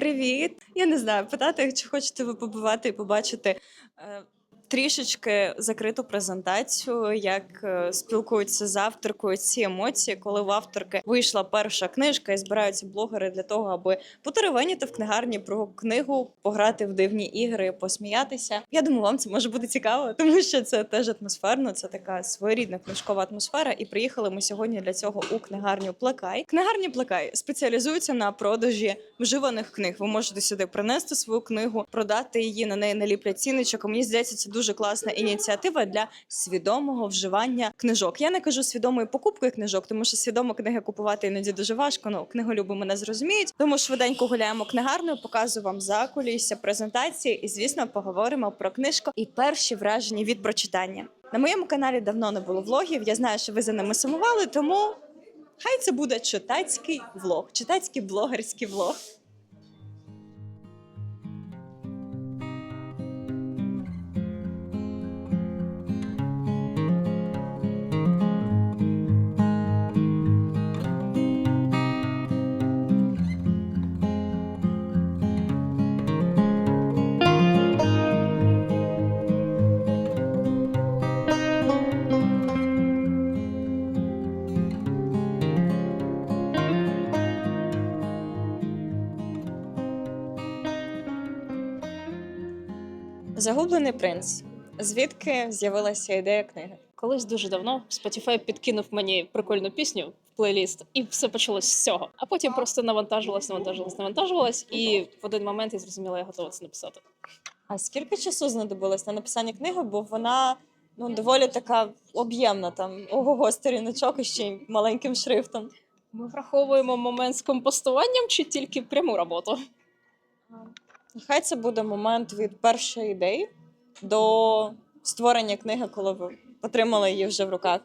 Привіт! Я не знаю, питати, чи хочете ви побувати і побачити е, трішечки закриту презентацію, як е, спілкуються з авторкою ці емоції, коли в авторки вийшла перша книжка і збираються блогери для того, аби потеревеніти в книгарні про книгу, пограти в дивні ігри, посміятися. Я думаю, вам це може бути цікаво, тому що це теж атмосферно. Це така своєрідна книжкова атмосфера. І приїхали ми сьогодні для цього у книгарню Плекай. Книгарня Плекай спеціалізується на продажі вживаних книг. Ви можете сюди принести свою книгу, продати її на неї наліплять цінничок. І Мені здається, це дуже класна ініціатива для свідомого вживання книжок. Я не кажу свідомої покупки книжок, тому що свідомо книги купувати іноді дуже важко. Ну книголюби мене зрозуміють. Тому швиденько гуляємо книгарною, показую вам закулісся презентації, і звісно, поговоримо про книжку і перші враження від прочитання. На моєму каналі давно не було влогів. Я знаю, що ви за ними сумували, тому хай це буде читацький влог, читацький блогерський влог. Загублений принц. Звідки з'явилася ідея книги? Колись дуже давно Spotify підкинув мені прикольну пісню в плейліст, і все почалось з цього. А потім просто навантажилась, навантажилась, навантажилась, і в один момент я зрозуміла, я готова це написати. А скільки часу знадобилось на написання книги? Бо вона ну доволі така об'ємна, там ого сторіночок і ще й маленьким шрифтом. Ми враховуємо момент з компостуванням чи тільки пряму роботу. Нехай це буде момент від першої ідеї до створення книги, коли ви отримали її вже в руках.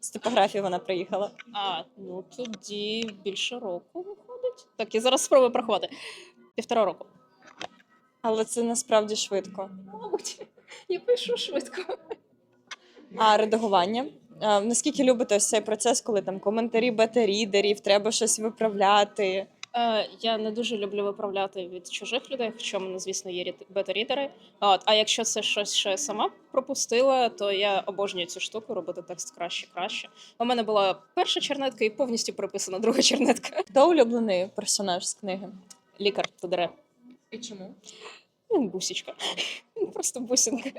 З типографії вона приїхала. А ну тоді більше року виходить. Так, я зараз спробую порахувати. Півтора року. Але це насправді швидко. Мабуть, я пишу швидко. А редагування. А, наскільки любите ось цей процес, коли там коментарі бета-рідерів, треба щось виправляти. Е, я не дуже люблю виправляти від чужих людей, хоча в мене, звісно, є рід- бета-рідери. От, а якщо це щось що я сама пропустила, то я обожнюю цю штуку робити текст краще краще. У мене була перша чернетка і повністю приписана друга чернетка. Хто улюблений персонаж з книги? Лікар Тодоре. І чому? Він бусічка. Просто бусинка.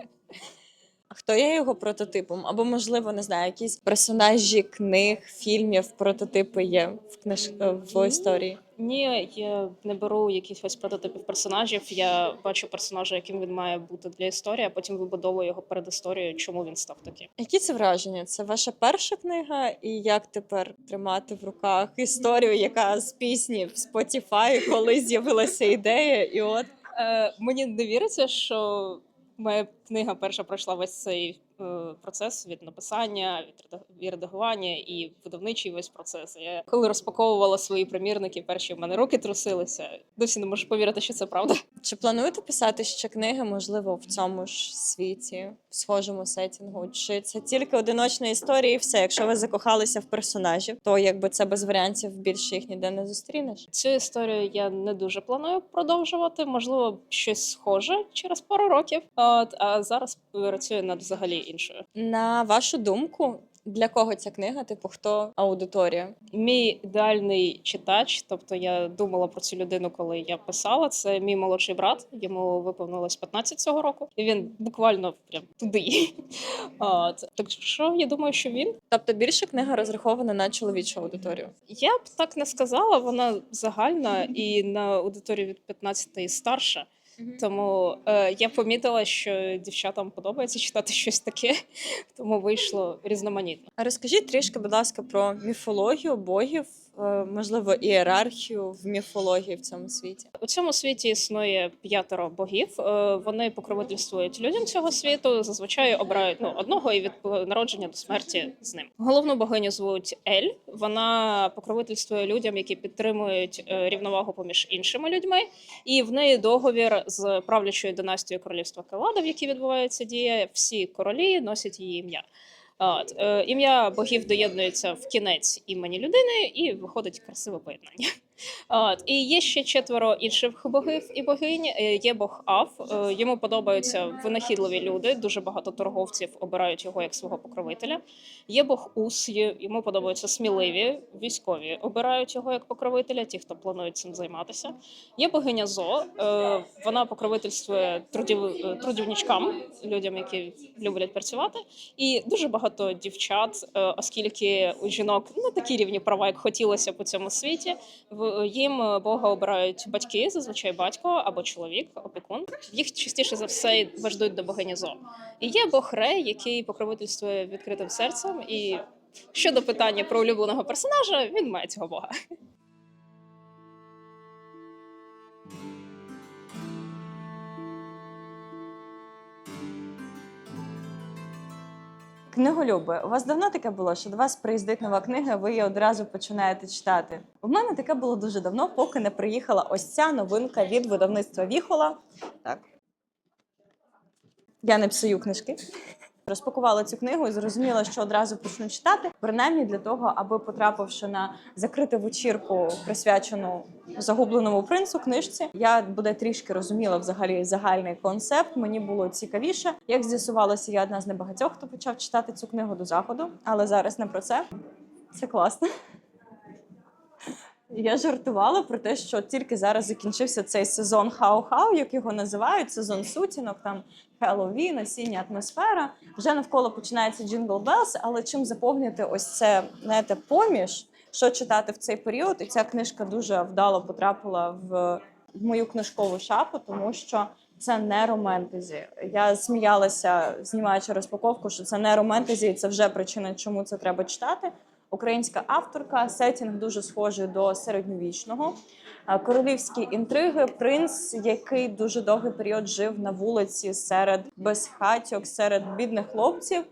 А хто є його прототипом? Або, можливо, не знаю, якісь персонажі книг, фільмів, прототипи є в книж... в історії. Ні, я не беру якихось прототипів персонажів. Я бачу персонажа, яким він має бути для історії, а потім вибудовую його перед історією, чому він став таким. Які це враження? Це ваша перша книга, і як тепер тримати в руках історію, яка з пісні в Spotify, коли з'явилася ідея, і от Е, мені не віриться, що моя книга перша пройшла весь цей е, процес від написання, від реда- редагування і видавничий весь процес. Я коли розпаковувала свої примірники, перші в мене руки трусилися. Досі не можу повірити, що це правда. чи плануєте писати ще книги, можливо, в цьому ж світі, в схожому сетінгу? Чи це тільки одиночні історії? і Все, якщо ви закохалися в персонажів, то якби це без варіантів більше їх ніде не зустрінеш. Цю історію я не дуже планую продовжувати. Можливо, щось схоже через пару років. От а зараз працюю над взагалі іншою. На вашу думку, для кого ця книга? Типу, хто аудиторія? Мій ідеальний читач, тобто я думала про цю людину, коли я писала. Це мій молодший брат. Йому виповнилось 15 цього року, і він буквально прям туди. От так що я думаю, що він Тобто більше книга розрахована на чоловічу аудиторію. я б так не сказала. Вона загальна і на аудиторію від 15 і старша. Тому е, я помітила, що дівчатам подобається читати щось таке, тому вийшло різноманітно. А розкажіть трішки, будь ласка, про міфологію богів, можливо, ієрархію в міфології в цьому світі. У цьому світі існує п'ятеро богів. Е, Вони покровительствують людям цього світу. Зазвичай обирають ну одного і від народження до смерті з ним. Головну богиню звуть Ель. Вона покровительствує людям, які підтримують е, рівновагу поміж іншими людьми, і в неї договір з правлячою династією королівства Келада, в якій відбувається дія. Всі королі носять її ім'я. От, е, ім'я богів доєднується в кінець імені людини, і виходить красиве поєднання. От, і є ще четверо інших богів і богинь. Е, Є бог Ав. е, Йому подобаються винахідливі люди. Дуже багато торговців обирають його як свого покровителя. Є бог Ус. Йому подобаються сміливі військові. Обирають його як покровителя, ті, хто планують цим займатися. Є богиня Зо. е, Вона покровительствує трудів, трудівничкам, людям, які люблять працювати. І дуже багато дівчат, оскільки у жінок не такі рівні права, як хотілося б у цьому світі. Їм е, Бога обирають батьки, зазвичай батько або чоловік, опікун. Їх частіше за все вождуть до богині Зо. І є Бог Рей, який покровительствує відкритим серцем. І щодо питання про улюбленого персонажа, він має цього бога. Книголюби, у вас давно таке було, що до вас приїздить нова книга, ви її одразу починаєте читати. У мене таке було дуже давно, поки не приїхала ось ця новинка від видавництва Віхола. Так. Я не псую книжки. Розпакувала цю книгу і зрозуміла, що одразу почну читати, принаймні для того, аби потрапивши на закриту вечірку, присвячену загубленому принцу книжці, я буде трішки розуміла взагалі загальний концепт. Мені було цікавіше. Як з'ясувалося, я одна з небагатьох, хто почав читати цю книгу до заходу, але зараз не про це. Це класно. Я жартувала про те, що тільки зараз закінчився цей сезон хау-хау, як його називають, сезон сутінок, там Хеллоуін, осіння атмосфера. Вже навколо починається Джингл Белс, але чим заповнити ось це знаєте, поміж, що читати в цей період? І ця книжка дуже вдало потрапила в мою книжкову шапу, тому що це не романтезі. Я сміялася, знімаючи розпаковку, що це не романтезі, і це вже причина, чому це треба читати. Українська авторка, сетінг дуже схожий до середньовічного. Е, Королівські інтриги, принц, який дуже довгий період жив на вулиці серед безхатьок, серед бідних хлопців.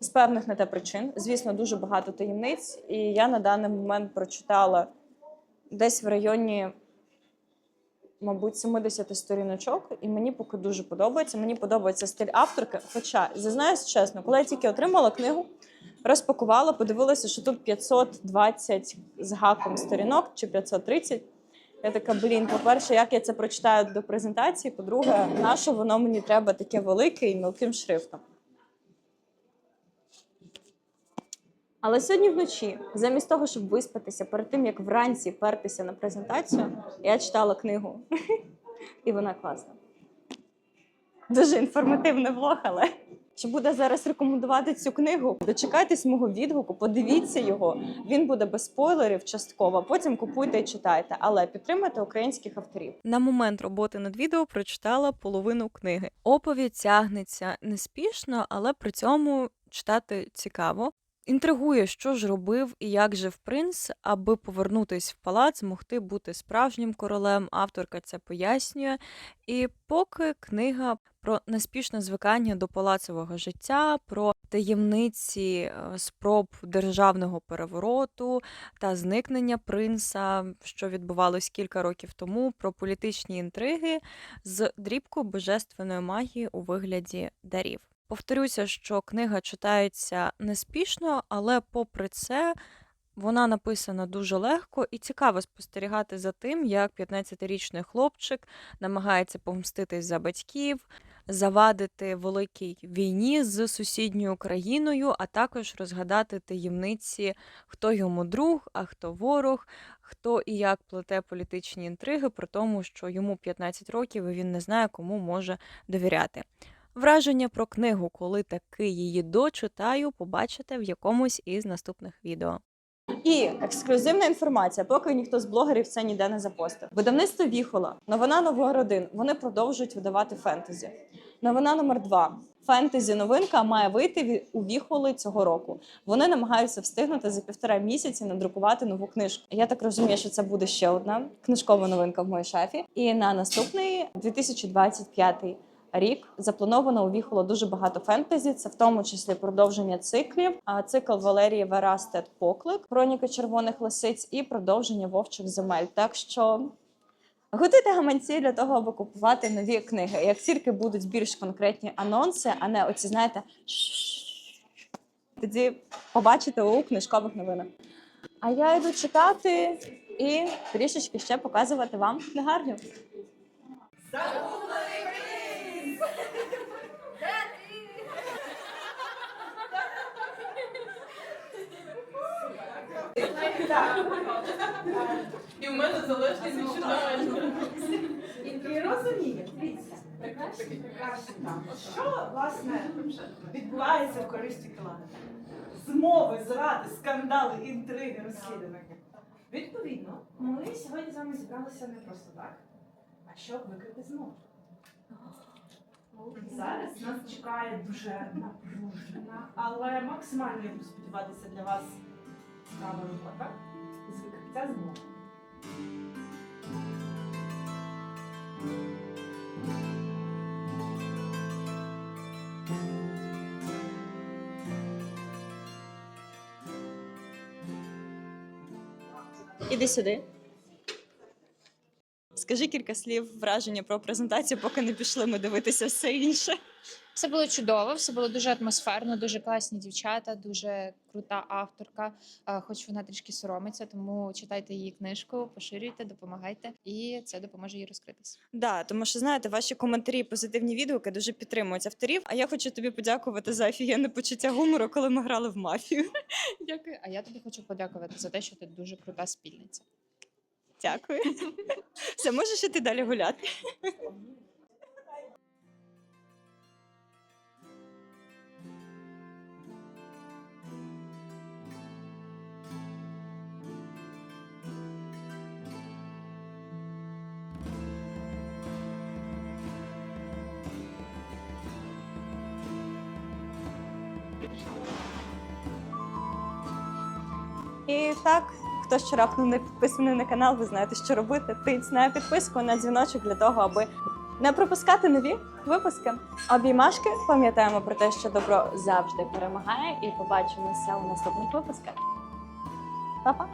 З певних на те причин. Звісно, дуже багато таємниць. І я на даний момент прочитала десь в районі, мабуть, 70 сторіночок, і мені поки дуже подобається. Мені подобається стиль авторки. Хоча, зізнаюсь чесно, коли я тільки отримала книгу, розпакувала, подивилася, що тут 520 з гаком сторінок чи 530. Я така, блін, по-перше, як я це прочитаю до презентації. По-друге, на що воно мені треба таке велике і мілким шрифтом. Але сьогодні вночі, замість того, щоб виспатися перед тим, як вранці пертися на презентацію, я читала книгу. І вона класна. Дуже інформативний влог, але чи буде зараз рекомендувати цю книгу? Дочекайтесь мого відгуку, подивіться його. Він буде без спойлерів частково. Потім купуйте і читайте, але підтримайте українських авторів. На момент роботи над відео прочитала половину книги. Оповідь тягнеться неспішно, але при цьому читати цікаво. Інтригує, що ж робив і як жив принц, аби повернутись в палац, змогти бути справжнім королем. Авторка це пояснює. І поки книга про неспішне звикання до палацового життя, про таємниці е, спроб державного перевороту та зникнення принца, що відбувалось кілька років тому, про політичні інтриги з дрібкою божественної магії у вигляді дарів. Повторюся, що книга читається неспішно, але попри це вона написана дуже легко і цікаво спостерігати за тим, як 15-річний хлопчик намагається помститись за батьків, завадити великій війні з сусідньою країною, а також розгадати таємниці, хто йому друг, а хто ворог, хто і як плете політичні інтриги, при тому, що йому 15 років і він не знає, кому може довіряти. Враження про книгу, коли таки її дочитаю, побачите в якомусь із наступних відео. І ексклюзивна інформація, поки ніхто з блогерів це ніде не запостив. Видавництво Віхола, новина номер один. Вони продовжують видавати фентезі. Новина номер два. Фентезі новинка має вийти у Віхоли цього року. Вони намагаються встигнути за півтора місяці надрукувати нову книжку. Я так розумію, що це буде ще одна книжкова новинка в моїй шафі. І на наступний 2025 рік заплановано у дуже багато фентезі. Це в тому числі продовження циклів. А цикл Валерії Верастет Поклик, Хроніка червоних лисиць і продовження вовчих земель. Так що. Готуйте гаманці для того, аби купувати нові книги. Як тільки будуть більш конкретні анонси, а не оці, знаєте, тоді побачите у книжкових новинах. А я йду читати і трішечки ще показувати вам книгарню. І в мене залежність читання. І розуміє, дивіться. Що власне відбувається в користі клану? Змови, зради, скандали, інтриги, розслідування. Відповідно, ми сьогодні з вами зібралися не просто так, а щоб викрити змову. Зараз нас чекає дуже напружена, але максимально я буду сподіватися для вас цікава робота з викриття змови. Іди сюди. Скажи кілька слів враження про презентацію, поки не пішли ми дивитися все інше. Все було чудово, все було дуже атмосферно, дуже класні дівчата, дуже крута авторка. Е, Хоч вона трішки соромиться, тому читайте її книжку, поширюйте, допомагайте, і це допоможе їй розкритися. Да, тому що знаєте, ваші коментарі, позитивні відгуки дуже підтримують авторів. А я хочу тобі подякувати за офігенне почуття гумору, коли ми грали в мафію. Дякую. А я тобі хочу подякувати за те, що ти дуже крута спільниця. Дякую. Все, можеш іти далі гуляти. І так, хто ще раптом не підписаний на канал, ви знаєте, що робити. Тиць на підписку на дзвіночок для того, аби не пропускати нові випуски. Обіймашки пам'ятаємо про те, що добро завжди перемагає, і побачимося у наступних випусках. Па-па!